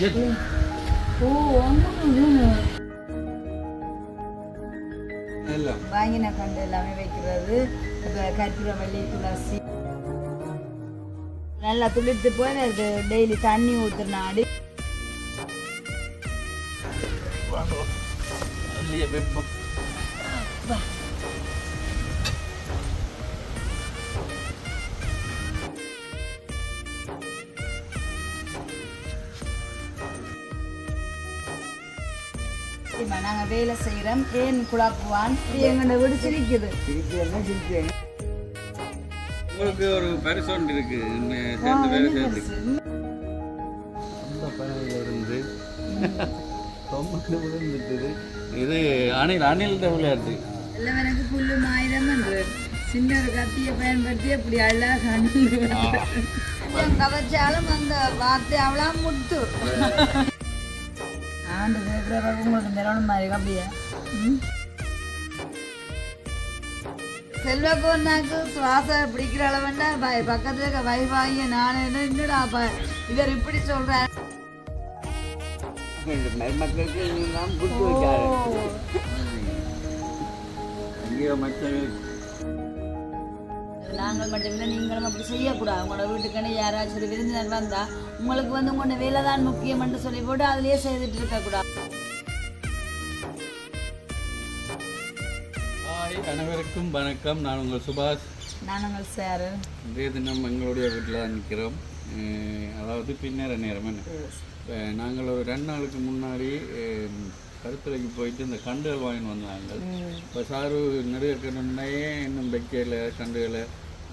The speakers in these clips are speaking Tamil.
ஓ அங்கே எல்லாம் வாங்கின கண்டு எல்லாமே வைக்கிறது கற்பூரவள்ளி துளசி. நல்லா துளிர்த்து போய் அது டெய்லி தண்ணி ஊற்றுனாடி அதுலயே வெப்பம் வேலை செய்கிறோம் ஏன் குழப்புவான் எங்கள்ட வீடு சிரிக்குது. உங்களுக்கு ஒரு பரிசு ஒன்று இருக்கு சேர்ந்து வேலை அந்த இருந்து. தொம்புக்கு விழுந்துட்டுது. இது அணில் அணில் விளையாட்டு. எல்லாம் எனக்கு புல்லு என்று. சின்ன ஒரு கத்தியை பயன்படுத்தி அப்படி அழகாக கவச்சாலும் அந்த வார்த்தை அவ்வளோ முத்து. ஆண்டு பிப்ரவரி உங்களுக்கு நிறவணும் மாதிரி அப்படியே செல்வ பொண்ணாக்கு சுவாசம் பிடிக்கிற அளவுண்டா ப- பக்கத்துல இருக்க வைவாகிய நான் என்ன என்னடா அப்ப இவர் இப்படி சொல்றாரு மக்களுக்கு நீங்களாம் குட்டு எங்கேயோ நாங்கள் மட்டுமில்லை நீங்களும் அப்படி செய்யக்கூடாது. உங்களோட வீட்டுக்கான யாராச்சும் ஒரு விருந்தினர் வந்தா உங்களுக்கு வந்து உங்களோட வேலை தான் முக்கியம் என்று சொல்லி போட்டு அதுலயே செய்துட்டு இருக்கக்கூடாது. அனைவருக்கும் வணக்கம். நான் உங்கள் சுபாஷ். நான் உங்கள் சார் இன்றைய தினம் எங்களுடைய வீட்டில் தான் நிற்கிறோம். அதாவது பின்னேற நேரம் என்ன? இப்ப நாங்கள் ஒரு ரெண்டு நாளுக்கு முன்னாடி அஹ், கருத்துறைக்கு போயிட்டு இந்த கண்டுகள் வாங்கிட்டு வந்தாங்க. இப்போ சாரு நிறைய கண்ணுனையே இன்னும் வைக்கல கண்டுகளை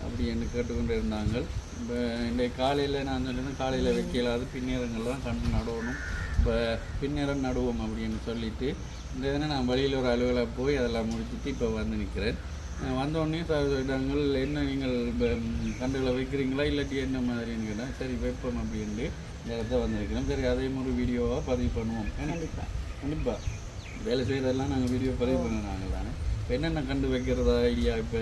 அப்படின்னு கேட்டுக்கொண்டு இருந்தாங்க. இப்போ இன்றைய காலையில் நான் சொல்லியிருந்தேன் காலையில் வைக்கல. அது பின்னேரங்கள் தான் கண்டு நடணும். இப்போ பின்னேரம் நடுவோம் அப்படின்னு சொல்லிட்டு இந்த தினம் நான் வழியில் ஒரு அலுவலாக போய் அதெல்லாம் முடிச்சுட்டு இப்போ வந்து நிற்கிறேன் அஹ் வந்த உடனே சார் சொல்லிட்டாங்க என்ன நீங்கள் கண்டுகளை வைக்கிறீங்களா? இல்லாட்டி என்ன மாதிரின்னு கேட்டேன். சரி வைப்போம் அப்படின்ட்டு இந்த இடத்த வந்திருக்கிறோம் சரி அதையும் ஒரு வீடியோவாக பதிவு பண்ணுவோம். கண்டிப்பா. கண்டிப்பாக வேலை செய்கிறதெல்லாம் நாங்கள் வீடியோ பதிவு பண்ண நாங்கள் தானே. இப்போ என்னென்ன கண்டு வைக்கிறதா ஐடியா இப்போ?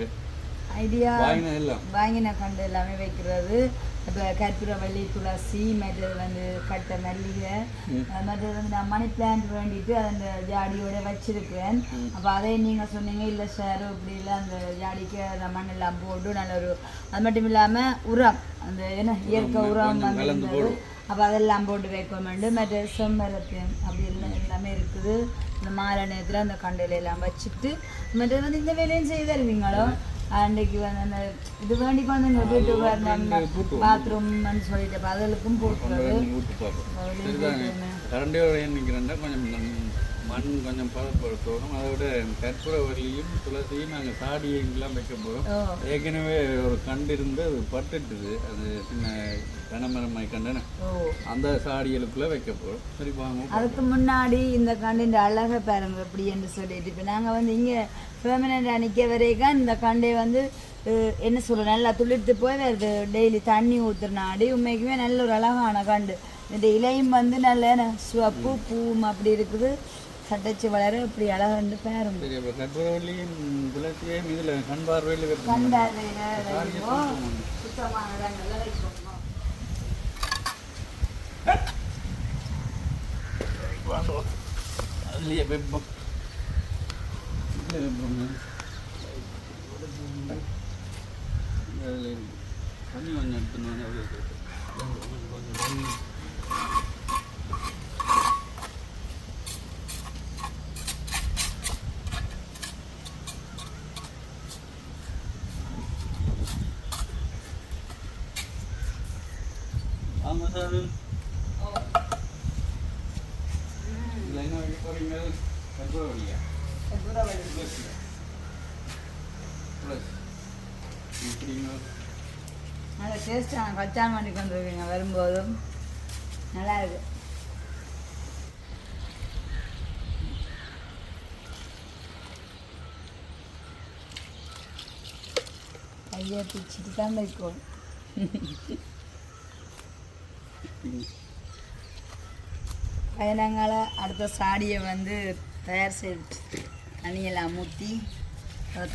ஐடியா வாங்கின எல்லாம். வாங்கின கண்டு எல்லாமே வைக்கிறது. இப்போ கற்பூரவள்ளி துளசி மற்றது வந்து கட்டை மல்லிகை மற்றது வந்து நான் மணி பிளான்ட் வேண்டிட்டு அந்த ஜாடியோட வச்சிருக்கிறேன். அப்போ அதை நீங்கள் சொன்னீங்க இல்லை சார் இப்படி இல்லை அந்த ஜாடிக்கு அந்த மண்ணெல்லாம் போட்டு நல்ல ஒரு அது மட்டும் இல்லாமல் உரம் அந்த என்ன இயற்கை உரம் வந்து அப்போ அதெல்லாம் போட்டு வைக்க வேண்டும். மற்ற செம்மரத்து அப்படி எல்லாம் எல்லாமே இருக்குது. இந்த மாலை நேரத்தில் அந்த கண்டையில எல்லாம் வச்சுட்டு மற்றது வந்து இந்த வேலையும் செய்து தருவீங்களோ அன்றைக்கு வந்து அந்த இது வேண்டி வந்து இந்த வீட்டு பாத்ரூம்னு சொல்லிட்டு அப்ப அதுகளுக்கும் போட்டுறது கரண்டியோட நிற்கிறேன்டா கொஞ்சம் மண் கொஞ்சம் பதப்படுத்தணும் அதை விட கற்பூரவல்லியும் துளசியும் நாங்கள் சாடியெல்லாம் வைக்க போகிறோம் ஏற்கனவே ஒரு கண்டு இருந்து அது பட்டுட்டுது. அது சின்ன கனமரமாய் கண்டன. அந்த சாடிகளுக்குள்ளே வைக்க போகிறோம் சரி வாங்க. அதுக்கு முன்னாடி இந்த கண்டின் அழகை பாருங்க எப்படி என்று சொல்லிட்டு. இப்போ நாங்கள் வந்து இங்கே பெர்மனண்ட் நிற்க வரைக்கும் இந்த கண்டை வந்து என்ன சொல்ற நல்லா துளிர்த்து போய் வருது டெய்லி தண்ணி ஊற்றுனாடி உண்மைக்குமே நல்ல ஒரு அழகான கண்டு. இந்த இலையும் வந்து நல்ல சிவப்பு பூவும் அப்படி இருக்குது. சட்டைச்சு வளர இப்படி அழகாண்டு இதில் கண் பார்வையில். சுத்தமான இடங்கள்ல வைப்போம் அதுல தண்ணி கொஞ்சம் எடுத்துன்னு அப்படியே கொஞ்சம் தண்ணி ஆமாம் சார் இதில் என்ன வைக்க போகிறீங்க கற்பூரவல்லியா ப்ளஸ் ப்ளஸ் இப்படிங்க நல்ல டேஸ்ட்டான கச்சான் பண்ணி கொண்டு வரும்போதும். நல்லா இருக்கு. ஐயா பிச்சுட்டு தான் வைக்கும் பயணங்களை அடுத்த சாடியை வந்து தயார் செய்து தண்ணியெல்லாம் ஊற்றி அதை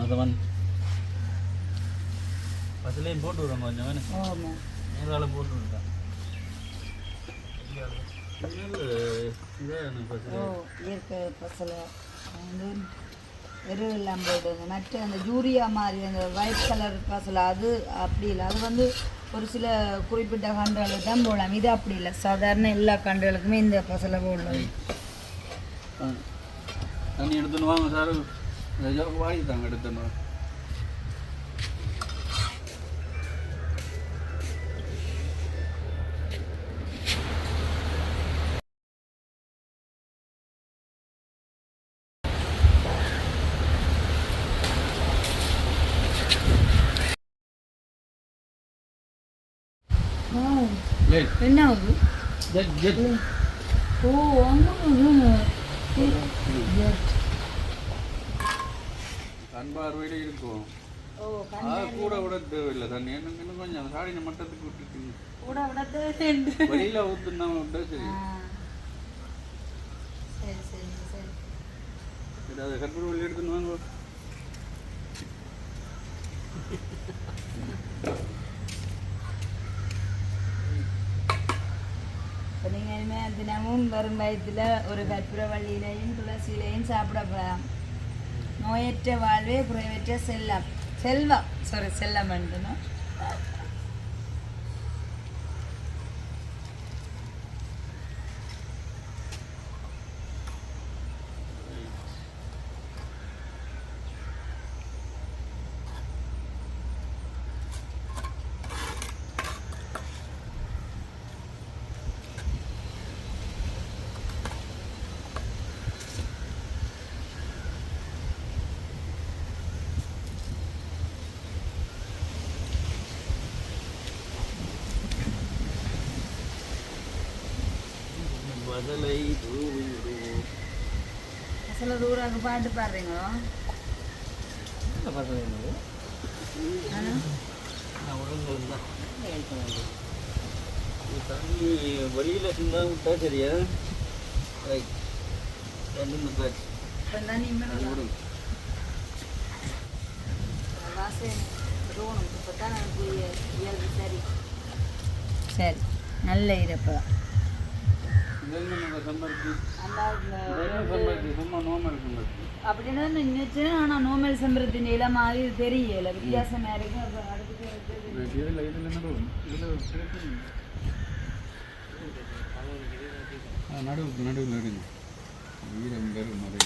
அதவன் பஸ்லேயும் போட்டு விடுறோம் கொஞ்சம் வேணும் ஆமாம் நேரால போட்டு விட்டான் இதான் பஸ் ஓ இயற்கை பசலை வந்து எருவு எல்லாம் போயிடுங்க மற்ற அந்த யூரியா மாதிரி அந்த ஒயிட் கலர் பசலை அது அப்படி இல்லை. அது வந்து ஒரு சில குறிப்பிட்ட கன்றுகளுக்கு தான் போடலாம். இது அப்படி இல்லை. சாதாரண எல்லா கன்றுகளுக்குமே இந்த பசலை போடலாம். தண்ணி எடுத்துன்னு வாங்க சார். வாங்கி தாங்க எடுத்துன்னு என்ன ஆகுது. ஓ வீடு இருக்கும். அது கூட விட தேவையில்லை. தண்ணி இன்னும் கொஞ்சம் சாடின மட்டத்துக்கு விட்டுட்டு கூட விடத்து வெளியில ஊத்துனா விட்டா சரி. சரி சரி சரி. சரி அதை கற்பூர வெளியே எடுத்துன்னு வாங்க. இப்போ தினமும் வரும் வயத்தில் ஒரு கற்பூரவள்ளியிலையும் துளசியிலையும் சாப்பிடப்படலாம் நோயற்ற வாழ்வே குறைவற்ற செல்லம். செல்வம். சாரி செல்லம் என்றுனா சில தூரம் பாட்டு பாடுறீங்களோ? ஆனா நான் உடம்பு தான் தண்ணி வெளியில் சிந்தா விட்டா சரியா? ரைட் ரெண்டு இயல்பு சரி சரி நல்ல இருப்பதான் இதெல்லாம் சம்பருத்தி அந்த சம்பருத்தி சும்மா நோமல் சம்பருத்தி அப்படின்னு நினைச்சு ஆனால் நோமல் சம்பரத்தின் இலை மாதிரி தெரியல வித்தியாசமா இருக்கு அப்ப அடுத்து அடுத்து நடுவில். வீரம் பெரும் மறை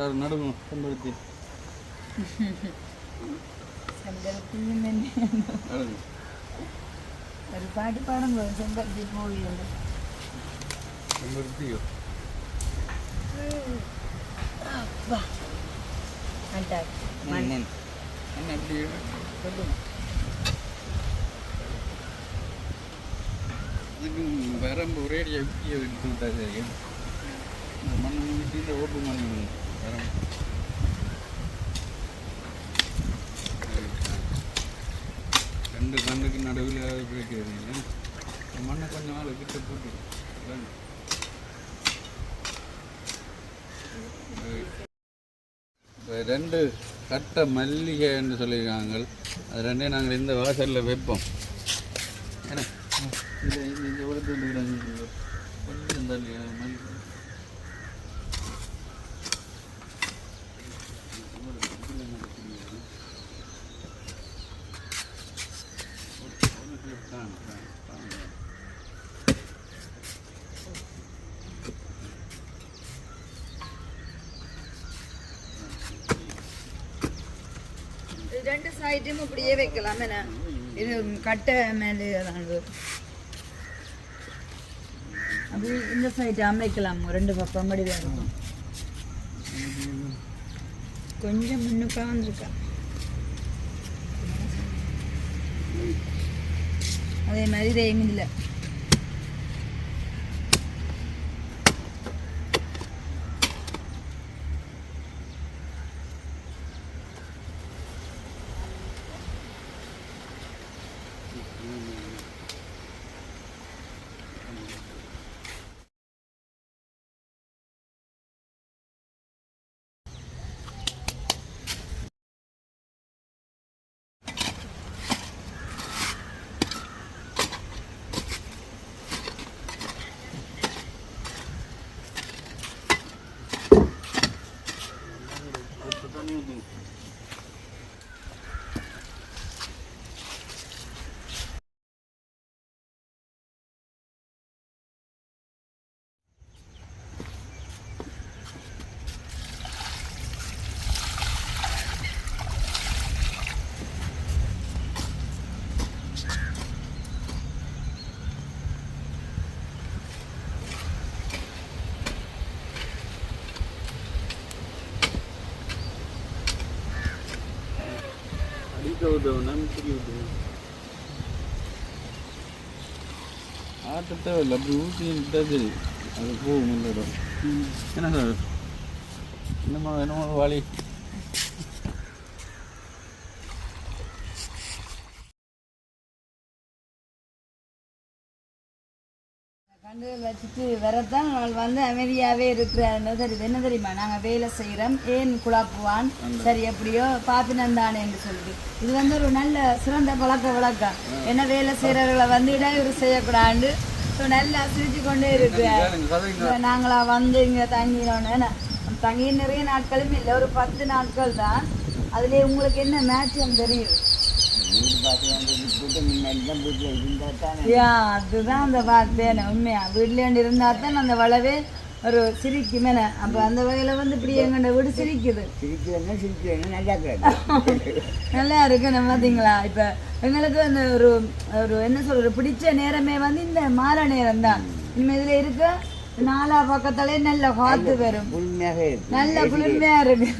என்னங்க சார் நடுவு செம்பருத்தி செம்பருத்தியும் என்ன நடுவு ஒரு பாட்டு பாடுங்க செம்பருத்தி மூவி வந்து செம்பருத்தியோ அப்பா அட்டாக் மண் மண் என்ன ரெண்டு கண்ணுக்கு நடுவில் பிடிக்கிறது மண்ணை கொஞ்சம் நாள் கிட்ட போட்டு ரெண்டு கட்ட மல்லிகை என்று சொல்லியிருக்காங்க. அது ரெண்டையும் நாங்கள் இந்த வாசலில் வைப்போம். ஏன்னா இந்த இந்த இந்த உடத்து கொஞ்சம் தள்ளி மல்லிகை இது ரெண்டு சைடும் இப்படியே வைக்கலாம். என்ன? இது கட்டை மேலே அது. இந்த சைடு அமைக்கலாம். ரெண்டு பக்கம் படி வேணும் கொஞ்சம் முன்னுக்கா வந்திருக்கா. அதே மாதிரி இதையும் இல்லை. ஊற்றணும் இப்படி ஊற்றணும் ஆட்ட தேவையில்லை அப்படி ஊற்றி விட்டாது அது போகும் இந்த இடம் என்ன சார் என்னம்மா என்னமோ வாளி கண்டுகள் வச்சுட்டு வரத்தான் அவள் வந்து அமைதியாகவே இருக்கிறாருன்னு தெரியுது என்ன தெரியுமா? நாங்கள் வேலை செய்கிறோம் ஏன் குழப்புவான்? சரி எப்படியோ பாப்பினந்தானே என்று சொல்லிட்டு இது வந்து ஒரு நல்ல சிறந்த பழக்க வழக்கம். என்ன வேலை செய்கிறவர்களை வந்து இடையூறு செய்யக்கூடாது. ஸோ நல்லா சிரிச்சு கொண்டே இருக்கிறார் நாங்களா வந்து இங்கே தங்கினோன்னு தங்கி நிறைய நாட்களும் இல்லை. ஒரு பத்து நாட்கள் தான். அதுலேயே உங்களுக்கு என்ன மேட்சம் தெரியும். அதுதான் அந்த வார்த்தையான உண்மையா? வீட்லேண்டு இருந்தால் தான் அந்த வளவே ஒரு சிரிக்குமேன அப்போ அந்த வகையில் வந்து இப்படி எங்கள்ட வீடு சிரிக்குது. நல்லா இருக்கு நம்ம பார்த்தீங்களா இப்போ எங்களுக்கு அந்த ஒரு ஒரு என்ன சொல்றது பிடிச்ச நேரமே வந்து இந்த மாலை நேரம் தான் இனிமேல் இதில் இருக்க நாலா பக்கத்தாலே நல்ல காத்து வரும். நல்ல குளிர்மையா இருக்கு.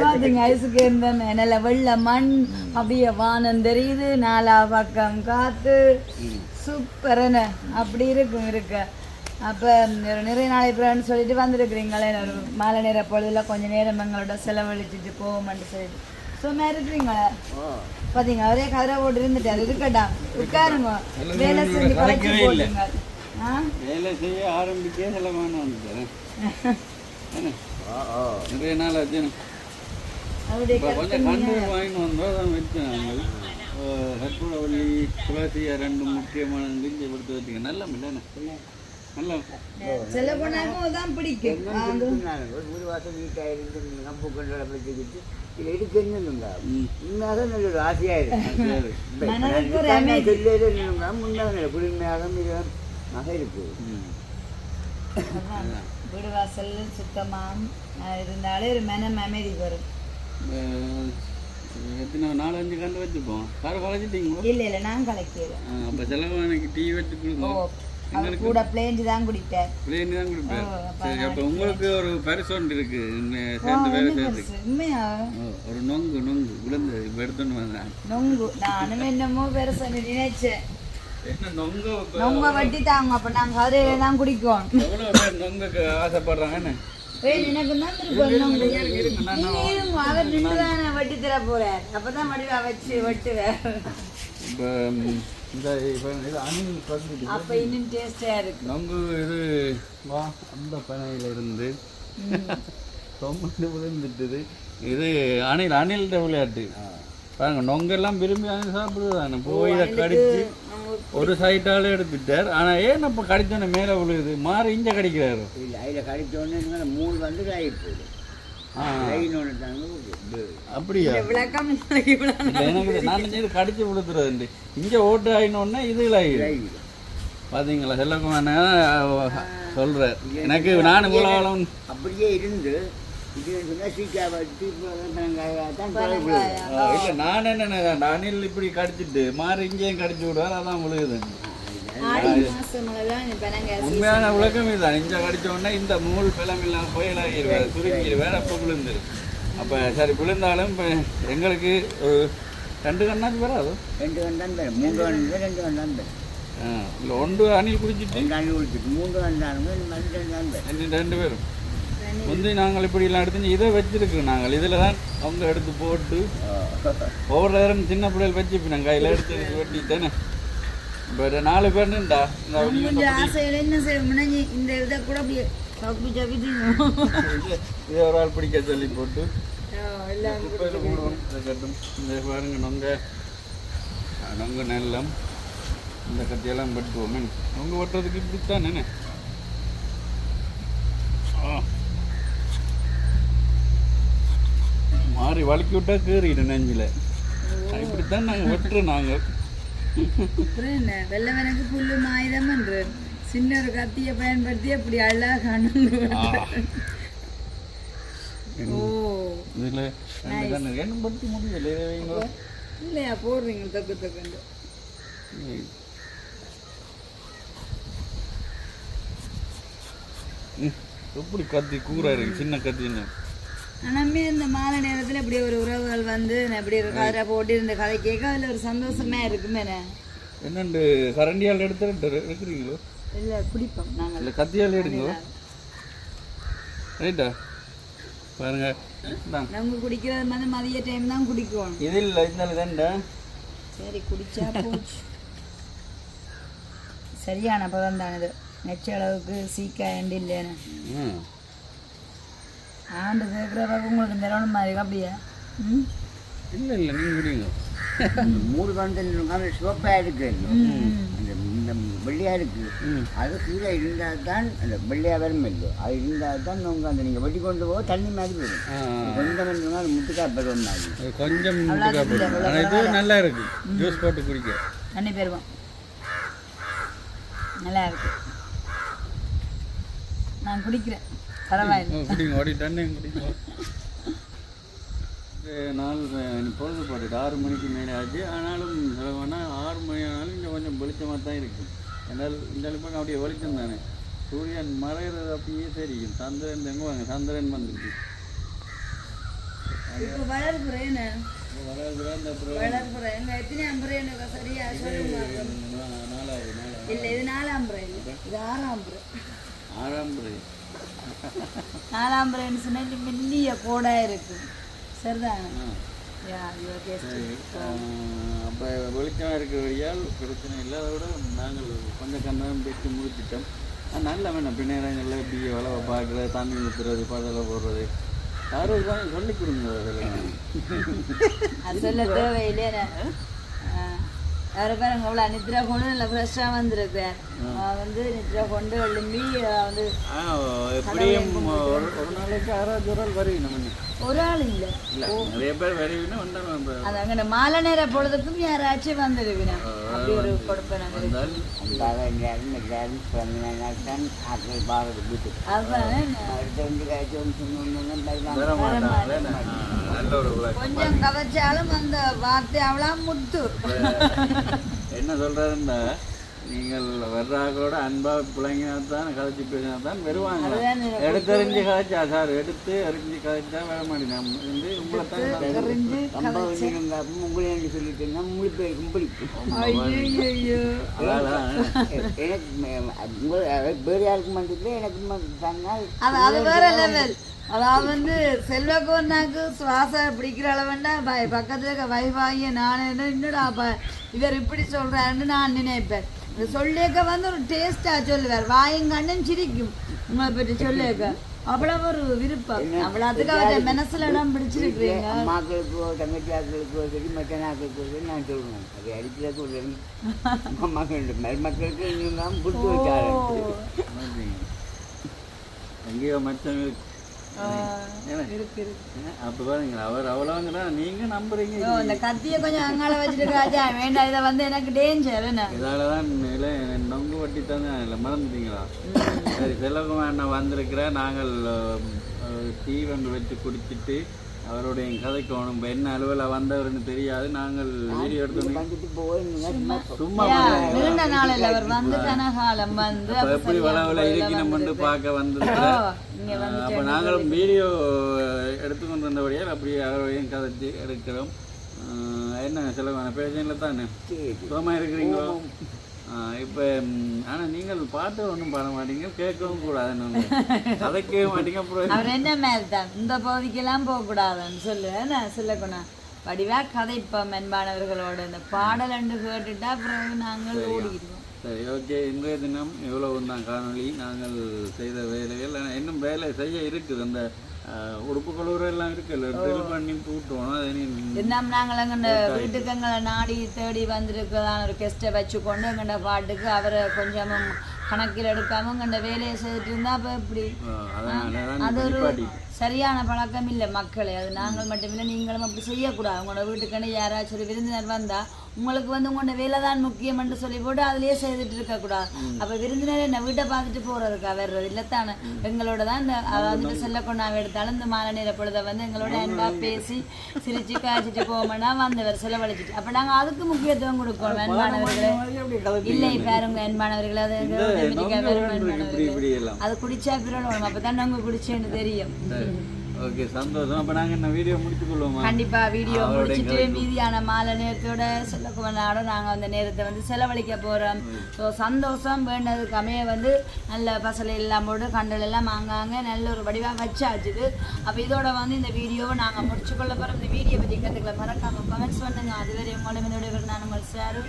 பாத்தீங்க ஐஸுக்கு இருந்தானே நல்ல வெள்ளை மண் அப்படியே வானம் தெரியுது. நாலா பக்கம் காத்து. சூப்பர்னு அப்படி இருக்கும் இருக்க. அப்போ நிறைய நாளை பிறன்னு சொல்லிட்டு வந்திருக்கிறீங்களே ஒரு மாலை நேர பொழுதுல கொஞ்ச நேரம் எங்களோட செலவழிச்சிட்டு போவோம்னு சொல்லிட்டு. சும்மா இருக்கிறீங்களே? பாத்தீங்க அவரே கதிரை போட்டு இருந்துட்டாரு. இருக்கட்டும். உட்காருங்க. வேலை செஞ்சு பழக்கி போட்டுங்க வேலை செய்ய ஆரம்பிச்சே செலவான வந்துட்டேன் நிறைய நாள் ஆச்சு. கொஞ்சம் கண்டு வாங்கிட்டு வந்தோம் அதான் வச்சோம் நாங்கள் கற்பூரவள்ளி துளசியா ரெண்டு முக்கியமான இங்கே கொடுத்து வச்சுங்க நல்ல இல்லைண்ணே நல்ல சில தான் பிடிக்கும். ஒரு வாசம் வீட்டாக இருந்து கம்பு கொண்டு வச்சுக்கிட்டு இதில் எடுக்கணுங்க உண்மையாக நல்ல ஒரு ஆசையாக இருக்கு. மனதுக்கு ஒரு அமைதி. சொல்லிடுங்க முன்னாக குளிர்மையாக மிக நகை. வீடு வாசல் சுத்தமாக இருந்தாலே ஒரு மனம் அமைதி வரும். எத்தனை நாலஞ்சு கண்டு வச்சுப்போம். காரை வளைச்சிட்டீங்களோ இல்லை இல்லை நான் கலக்கிறேன் அப்போ செலவானைக்கு டீ வச்சு கொடுங்க. அவர் கூட பிளேஞ்சு தான் குடிப்பேன் பிளேன் தான் அப்ப சரி அப்போ உங்களுக்கு ஒரு பரிசு ஒன்று இருக்கு. சேர்ந்து வேலை சேர்த்து உண்மையா? ஒரு நொங்கு நொங்கு. விழுந்து இப்போ எடுத்துன்னு வந்தேன். நொங்கு. நானும் என்னமோ பெருசா நினைச்சேன். நொங்கு வட்டி தாங்க அப்ப நாங்க கதையில தான் குடிக்கோம் நொங்குக்கு ஆசைப்படுறாங்கன்னு எனக்கு தான் திருப்பி நொங்கு. நீங்க இருங்க அவர் நின்று தானே வட்டி தர போறார். அப்பதான் வடிவா வச்சு வெட்டுவேன் இப்போ இந்த இப்போ இது அணில் அப்ப இன்னும் டேஸ்டா இருக்கு. நொங்கு இது வா அந்த பனையில இருந்து. தொம்பு விழுந்துட்டுது. இது அணில் அணில்ட விளையாட்டு பாருங்க நொங்கெல்லாம் விரும்பி அணில் சாப்பிடுதானே போய் இதை கடிச்சு ஒரு சைட்டால எடுத்துட்டார். ஆனா ஏன் இப்போ கடிச்சோன்னே மேலே விழுகுது? மாறி இங்க கடிக்கிறாரு. இல்லை அதில் கடிச்சோடனே மூணு வந்து காய் போகுது ஆ. லைன் ஒன்று தாங்க அப்படியா? எனக்கு இது- நான் இது கடிச்சு இங்க ஓட்டு ஆயினோடனே இதுல ஆயிடும் பாத்தீங்களா செல்லக்குமார் சொல்றார் எனக்கு நான் இவ்வளோ அப்படியே இருந்து இல்ல நான் என்ன அணில் இப்படி கடிச்சிட்டு மாறி இங்கேயும் கடிச்சு விடுவார் அதான் விழுகுது. ஆடி மாசம்லதான் இப்ப நாங்க உண்மையான விளக்கம் இதுதான். இங்க கடிச்ச உடனே இந்த மூல் பிளம் இல்லாம புயலாகிடுவார் சுருக்கிடுவார் அப்போ விழுந்துரு. அப்ப சரி விழுந்தாலும் இப்ப எங்களுக்கு ஒரு ரெண்டு கண்ணாச்சு வராது? ரெண்டு கண்டான் பேர் மூன்று கண்டு ரெண்டு ஆ, இல்ல ஒன்று அணில் குடிச்சிட்டு ரெண்டு அணி குளிச்சுட்டு மூன்று கண்டானுங்க ரெண்டு பேரும். முந்தி நாங்கள் இப்படி எல்லாம் எடுத்து இதை வச்சிருக்கோம் நாங்கள். இதில் தான் அவங்க எடுத்து போட்டு ஒவ்வொரு நேரம் சின்ன பிள்ளைகள் வச்சு இப்போ நாங்கள் கையில் எடுத்து எடுத்து வெட்டிட்டேனே. இப்போ நாலு பேர் நின்றா இந்த ஆசையில என்ன செய்ய முன்னாடி இந்த இதை கூட அப்படியே சப்பி இது- ஒரு ஆள் பிடிக்க சொல்லி போட்டு. எல்லாம் குப்பையில் போடுவோம். இதை கட்டும் இந்த பாருங்க நொங்க. ஆ, நொங்க நெல்லம். இந்த கத்தியெல்லாம் வெட்டுவோம். நொங்க வெட்டுறதுக்கு இப்படித்தான் என்ன மாறி வலிக்கி விட்டா கீறிடு நெஞ்சில். இப்படித்தான் நாங்கள் வெட்டுறோம் நாங்கள் அப்புறம் என்ன? வெள்ளவனுக்கு புல்லு மாயுதம் என்று சின்ன ஒரு கத்தியை பயன்படுத்தி அப்படி அழகா ஓ. இதில் ரெண்டு தானே என்ன படுத்தி முடியல. இதை வைங்க. இல்லையா? போடுறீங்க தக்கு தக்குண்டு எப்படி கத்தி இருக்கு சின்ன கத்தின்னு. ஆனாமே இந்த மாலை நேரத்துல இப்படி ஒரு உறவுகள் வந்து இப்படி ஒரு கதை போட்டு இந்த கதை கேட்க அதுல ஒரு சந்தோஷமா இருக்குமே என்னண்டு கரண்டியால் எடுத்துட்டு இருக்கிறீங்களோ இல்ல குடிப்போம். நாங்கள் இல்லை கத்தியால் எடுங்களோ? ரைட்டா? பாருங்க. நம்ம குடிக்கிறது வந்து மதிய டைம் தான் குடிக்கணும் இது இல்லை இந்த ரெண்டா சரி குடிச்சா போச்சு. சரியான பதம் தான் இது. நெச்ச அளவுக்கு சீக்காயண்டு இல்லைன்னு ம். ஆண்டு கேட்குறவங்க உங்களுக்கு நிறவணும் மாதிரி அப்படியா? ம்? இல்லை இல்லை நீங்கள் குடிங்க மூணு கண்டு சிவப்பாக இருக்கு. அந்த இந்த வெள்ளையாக இருக்கு. ம். அது கீழே இருந்தால் தான் அந்த வெள்ளையாக வரும் இல்லை அது இருந்தால் தான் உங்கள் அந்த நீங்கள் வெட்டி கொண்டு போக தண்ணி மாதிரி ஆ கொஞ்சம் அது முட்டுக்காய் பருவம் மாதிரி கொஞ்சம் முட்டுக்கா ஆனால் இது நல்லா இருக்கு. ஜூஸ் போட்டு குடிக்க. தண்ணி பெறுவோம். நல்லா இருக்கு. நான் குடிக்கிறேன். பரவாயில்லை. ஓ, குடிங்க ஓடி தண்ணி குடிங்க. இது நாள் பொழுது போட்டுட்டு ஆறு மணிக்கு மேலே ஆச்சு. ஆனாலும் சொல்லணும்னா ஆறு மணி ஆனாலும் இங்கே கொஞ்சம் வெளிச்சமாக தான் இருக்கும் என்னால் இந்த பக்கம் அப்படியே வெளிச்சம் தானே. சூரியன் மறைகிறது அப்படியே தெரியும். சந்திரன் எங்கே வாங்க? சந்திரன் வந்துருக்கு ஆறாம் ஆறாம் நாலாம் புறைன்னு சொன்னா இது மெல்லிய கோடா இருக்கு சரிதானே அப்போ வெளிச்சம் இருக்கிறபடியால் பிரச்சனை இல்லை அதோட நாங்கள் கொஞ்சம் கண்ணம் பேசி முடிச்சிட்டோம் நல்ல வேணும் பின்னேரங்களில் இப்படி வளவை பார்க்குறது தண்ணி ஊற்றுறது பதலை போடுறது யாரும் சொல்லி கொடுங்க அதெல்லாம் அது சொல்ல தேவையில்லையே வேறு பாருங்க அவ்வளோ நித்ரா கொண்டு நல்ல ஃப்ரெஷ்ஷாக வந்திருக்கேன் வந்து நித்ரா கொண்டு எழும்பி வந்து எப்படியும் ஒரு நாளைக்கு ஆள் வருவீங்க நம்ம ஒரு ஆள் இல்லை நிறைய பேர் வருவீங்கன்னா வந்தாலும் நம்ம அது அங்கே மாலை நேர பொழுதுக்கும் யாராச்சும் வந்துருக்கணும் அப்படி ஒரு கொடுப்பேன். கொஞ்சம் கதைச்சாலும் அந்த வார்த்தை அவ்வளோ முத்து என்ன சொல்றதுன்னா நீங்கள் வர்றாங்களோட அன்பா பிள்ளைங்க தான் கதைச்சு பேசினா தான் வருவாங்க எனக்கு எடுத்தறிஞ்சு கதைச்சா சார் எடுத்து அறிஞ்சு கதைச்சா வர மாட்டேன் நம்ம வந்து உங்களை தான் உங்களே சொல்லிட்டீங்கன்னா முழு பேருக்கும் பிடிக்கும் ஐயோ அதான் எனக்கு வேறு யாருக்கும் வந்துட்டு எனக்கு தந்தால் அது வேற லெவல் அதாவது வந்து செல்வகோன்னாக்கு சுவாசம் பிடிக்கிற அளவுன்னா பக்கத்துல இருக்க வைவாகிய நான் என்ன என்னடா இவர் இப்படி சொல்றாருன்னு நான் நினைப்பேன். இது சொல்லியிருக்க வந்து ஒரு டேஸ்டா சொல்லுவார். வாயும் கண்ணும் சிரிக்கும். உங்களை பற்றி சொல்லியிருக்க அவ்வளவு ஒரு விருப்பம். அவ்வளவுக்கு அவர் மனசுல இடம் பிடிச்சிருக்கிறீங்க. அம்மாக்களுக்கோ தங்கச்சியாக்களுக்கோ சரி மற்ற நாக்களுக்கோ சரி நான் சொல்லுவேன். அது அடிக்கிறதுக்கு ஒரு அம்மாக்கள் மருமக்களுக்கு இன்னும் தான் புட்டு வச்சாரு. எங்கேயோ மச்சம் அப்போ பாருங்க அவர் அவ்வளோங்கிறா நீங்க நம்புறீங்க இந்த கத்தியை கொஞ்சம் அங்கால வச்சுட்டு ராஜா வேண்டாம் இதை வந்து எனக்கு டேஞ்சர் என்ன? இதால தான் இல்லை நொங்கு வட்டி தானே இல்லை மறந்துட்டீங்களா சரி செல்வகுமார் அண்ணன் வந்திருக்கிற நாங்கள் டீ வந்து வச்சு குடிச்சிட்டு அவருடைய கதைக்கோணும் இப்போ என்ன அலுவலாக வந்தவர்னு தெரியாது. நாங்கள் வீடியோ எடுத்து சும்மா நீண்ட நாளில் அவர் வந்து கனகாலம் வந்து அப்போ எப்படி வளவில் இருக்கணும்னு பார்க்க வந்திருக்கிறேன் ஓ, இங்க வந்து அப்போ நாங்களும் வீடியோ எடுத்துக்கொண்டு வந்தபடியால் அப்படி அவரையும் கதைச்சு எடுக்கிறோம். என்ன செலவான பேஷனில் தானே சுகமாக இருக்கிறீங்களோ? இப்போ ஆனால் நீங்கள் பாட்டு ஒன்றும் பாட மாட்டீங்க கேட்கவும் கூடாது கதைக்கவே மாட்டீங்க அப்புறம் அவர் என்ன மாதிரி தான் இந்த பகுதிக்கெல்லாம் போகக்கூடாதுன்னு சொல்லு நான் சொல்லக்கணும் வடிவா கதைப்போம் மென்பானவர்களோட இந்த பாடல் அண்டு கேட்டுட்டா பிறகு நாங்கள் ஓடிடுவோம் சரி ஓகே. இன்றைய தினம் இவ்வளவு தான் காணொளி. நாங்கள் செய்த வேலைகள் இன்னும் வேலை செய்ய இருக்குது. அந்த அஹ், உடுப்பு கழுவுற எல்லாம் இருக்குல்ல. ட்ரில் பண்ணி கூட்டுவோம் இருந்தாலும் நாங்கள் எங்கண்ட வீட்டுக்கு எங்களை நாடி தேடி வந்திருக்கிறதான ஒரு கெஸ்ட்டை வச்சுக்கொண்டு எங்கண்ட பாட்டுக்கு அவரை கொஞ்சமும் கணக்கில் எடுக்காம எங்கண்ட வேலையை செய்துட்டு இருந்தா அப்போ எப்படி? அது ஒரு சரியான பழக்கம் இல்லை மக்களே. அது நாங்கள் மட்டுமில்லை நீங்களும் அப்படி செய்யக்கூடாது. உங்களோட வீட்டுக்குன்னு யாராச்சும் ஒரு விருந்தினர் வந்தா உங்களுக்கு வந்து உங்களோட வேலை தான் முக்கியம் என்று சொல்லி போட்டு அதுலயே செய்துட்டு இருக்கக்கூடாது அப்ப விருந்தினர் என்ன வீட்டை பார்த்துட்டு போறதுக்கா வர்றது இல்லத்தானே எங்களோட தான் இந்த அதாவது செல்ல கொண்டாவை எடுத்தாலும் இந்த மாலை நேர பொழுத வந்து எங்களோட அன்பா பேசி சிரிச்சு காய்ச்சிட்டு போவோம்னா வந்தவர் செலவழிச்சிட்டு. அப்ப நாங்க அதுக்கு முக்கியத்துவம் கொடுப்போம் அன்பானவர்களே. இல்லை பாருங்க அன்பானவர்களே அது அது குடிச்சா பிறகு அப்பதான் நாங்க குடிச்சேன்னு தெரியும். ஓகே சந்தோஷம். அப்போ நாங்கள் என்ன வீடியோ முடித்துக்கொள்வோமா கண்டிப்பா வீடியோ அவரோட முடிச்சிட்டு மீதியான மாலை நேரத்தோட செல்லக்குமனாட நாங்க அந்த நேரத்தை வந்து செலவழிக்க போறோம். ஸோ சந்தோஷம் வேண்டதுக்கு அமைய வந்து நல்ல பசலை எல்லாம் போட்டு கண்டல் எல்லாம் ஆங்காங்க நல்ல ஒரு வடிவா வச்சாச்சுது அப்ப இதோட வந்து இந்த வீடியோவை நாங்க முடிச்சு கொள்ள போறோம். இந்த வீடியோ பத்தி கருத்துக்களை மறக்காம கமெண்ட்ஸ் பண்ணுங்க. அதுவரை உங்களோட இதோட நான் உங்கள் சாரு.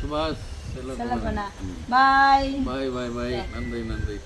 சுபாஷ் செல்ல பாய் பாய் பாய் பாய் நன்றி நன்றி.